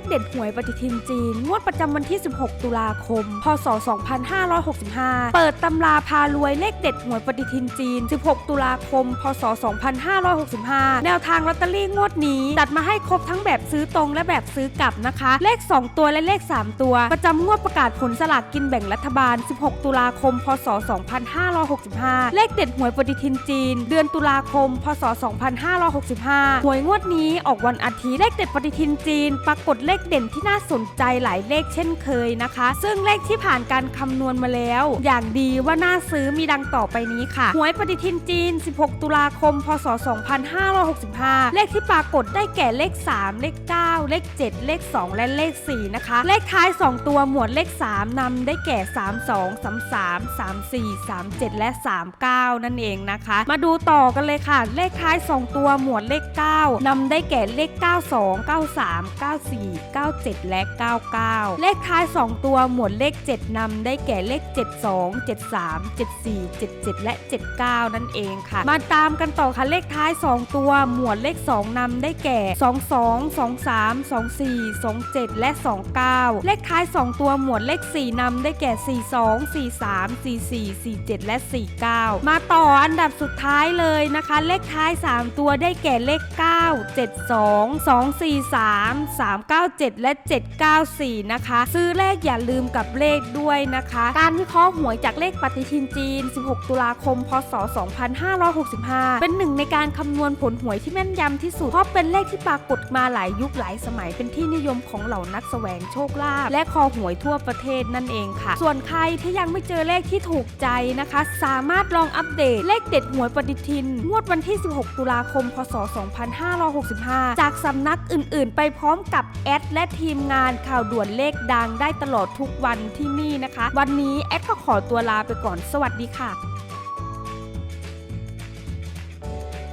ขเด็ดหวยปฏิทินจีน งวดประจำวันที่ 16 ตุลาคม พศ 2565 เปิดตำราพารวยเลขเด็ดหวยปฏิทินจีน 16 ตุลาคม พศ 2565 แนวทางลอตเตอรี่งวดนี้จัดมาให้ครบทั้งแบบซื้อตรงและแบบซื้อกลับนะคะ เลข 2 ตัวและเลข 3 ตัว ประจำงวดประกาศผลสลากกินแบ่งรัฐบาล 16 ตุลาคม พศ 2565 เลขเด็ดหวยปฏิทินจีน เดือนตุลาคม พศ 2565 หวยงวดนี้ออกวันอาทิตย์เลขเด็ดปฏิทินจีน ปรากฏเลขเด่นที่น่าสนใจหลายเลขเช่นเคยนะคะ ซึ่งเลขที่ผ่านการคำนวณมาแล้ว อย่างดีว่าน่าซื้อมีดังต่อไปนี้ค่ะหวยปฏิทินจีน 16 ตุลาคม พศ 2565 เลขที่ปรากฏได้แก่เลข 3 เลข 9 เลข 7 เลข 2 และเลข 4 นะคะ เลขท้าย 2 ตัวหมวดเลข 3นำได้แก่ 32 33 34 37 และ 39 นั่นเองนะคะ มาดูต่อกันเลยค่ะ เลขท้าย 2 ตัวหมวดเลข 9นำได้แก่เลข 92 93 94 97 และ 99 เลขท้าย 2 ตัวหมวดเลข 7นำได้แก่เลข 72 73 74 77 และ 79 นั่นเองค่ะ มาตามกันต่อค่ะเลขท้าย 2 ตัวหมวดเลข 2นำได้แก่ 22 23 24 27 และ 29 เลขท้าย 2 ตัวหมวดเลข 4นำได้แก่ 42 43 44 47 และ 49 มาต่ออันดับสุดท้ายเลยนะคะ เลขท้าย 3 ตัวได้แก่เลข 9 72 243 3 9 7 และ 794 นะคะ ซื้อเลขอย่าลืมกับเลขด้วยนะคะ การวิเคราะห์หวยจากเลขปฏิทินจีน 16 ตุลาคม พศ 2565 เป็นหนึ่งในการคำนวณผลหวยที่แม่นยำที่สุด เพราะเป็นเลขที่ปรากฏมาหลายยุคหลายสมัยเป็นที่นิยมของเหล่านักแสวงโชคลาภและคอหวยทั่วประเทศนั่นเองค่ะ ส่วนใครที่ยังไม่เจอเลขที่ถูกใจนะคะ สามารถลองอัปเดตเลขเด็ดหวยปฏิทิน งวดวันที่ 16 ตุลาคม พศ 2565 จากสำนักอื่น ๆ ไปพร้อมกับแอดและทีมงานข่าวด่วนเลขดังได้ตลอดทุกวันที่นี่นะคะ วันนี้แอดก็ขอตัวลาไปก่อนสวัสดีค่ะ